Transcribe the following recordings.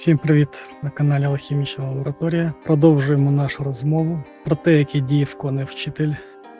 Всім привіт на каналі Алхімічна лабораторія. Продовжуємо нашу розмову про те, які дії виконує вчитель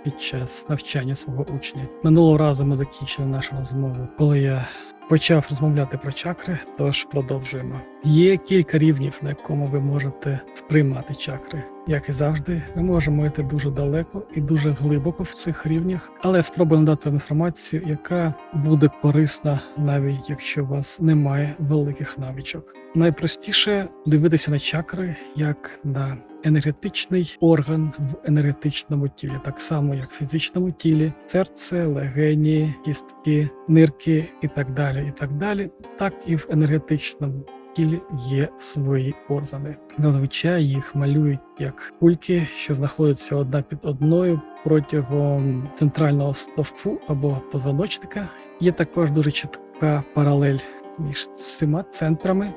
під час навчання свого учня. Минулого разу ми закінчили нашу розмову, коли я почав розмовляти про чакри, тож продовжуємо. Є кілька рівнів, на якому ви можете сприймати чакри. Як і завжди, ми можемо йти дуже далеко і дуже глибоко в цих рівнях, але спробуємо дати вам інформацію, яка буде корисна, навіть якщо у вас немає великих навичок. Найпростіше дивитися на чакри як на енергетичний орган в енергетичному тілі, так само як в фізичному тілі, серце, легені, кістки, нирки і так далі. І так далі, так і в енергетичному тілі є свої органи. Зазвичай їх малюють як кульки, що знаходяться одна під одною протягом центрального стовпу або позвоночника. Є також дуже чітка паралель між цими центрами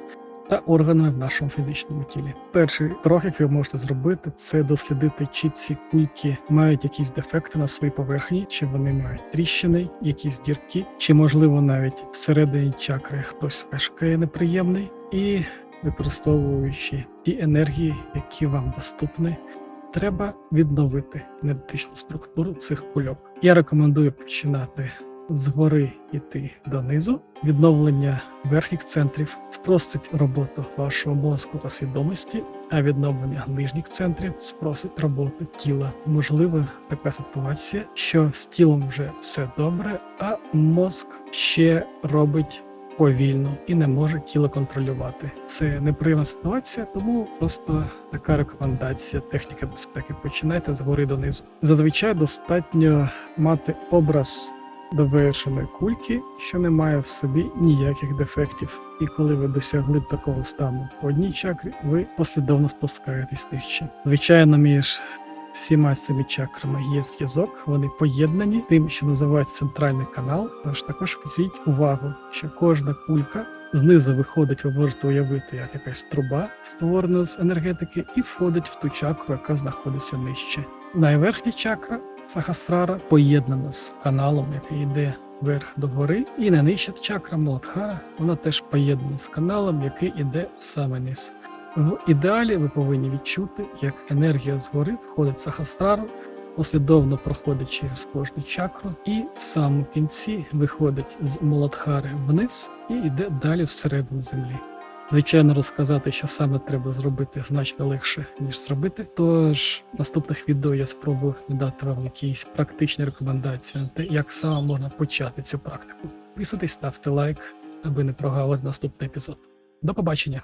та органами в нашому фізичному тілі. Перший крок, який ви можете зробити, це дослідити, чи ці кульки мають якісь дефекти на своїй поверхні, чи вони мають тріщини, якісь дірки, чи можливо навіть всередині чакри хтось мешкає неприємний, і використовуючи ті енергії, які вам доступні. Треба відновити енергетичну структуру цих кульок. Я рекомендую починати згори йти донизу. Відновлення верхніх центрів спростить роботу вашого мозку та свідомості, а відновлення нижніх центрів спросить роботу тіла. Можливо, така ситуація, що з тілом вже все добре, а мозк ще робить. Повільно і не може тіло контролювати. Це неприємна ситуація, тому просто така рекомендація техніки безпеки. Починайте згори донизу. Зазвичай достатньо мати образ довершеної кульки, що не має в собі ніяких дефектів. І коли ви досягли такого стану по одній чакрі, ви послідовно спускаєтесь нижче. Звичайно, між всіма цими чакрами є зв'язок, вони поєднані тим, що називається центральний канал. Тож також візьміть увагу, що кожна кулька знизу виходить, ви можете уявити, як якась труба створена з енергетики, і входить в ту чакру, яка знаходиться нижче. Найверхня чакра Сахасрара поєднана з каналом, який йде вверх до гори, і найнижча чакра Муладхара, вона теж поєднана з каналом, який йде саме низ. В ідеалі ви повинні відчути, як енергія згори входить в Сахасрару, послідовно проходить через кожну чакру, і в самому кінці виходить з Муладхари вниз і йде далі всередину землі. Звичайно, розказати, що саме треба зробити, значно легше, ніж зробити. Тож в наступних відео я спробую дати вам якісь практичні рекомендації на те, як саме можна почати цю практику. Підписуйтесь, ставте лайк, аби не прогавити наступний епізод. До побачення!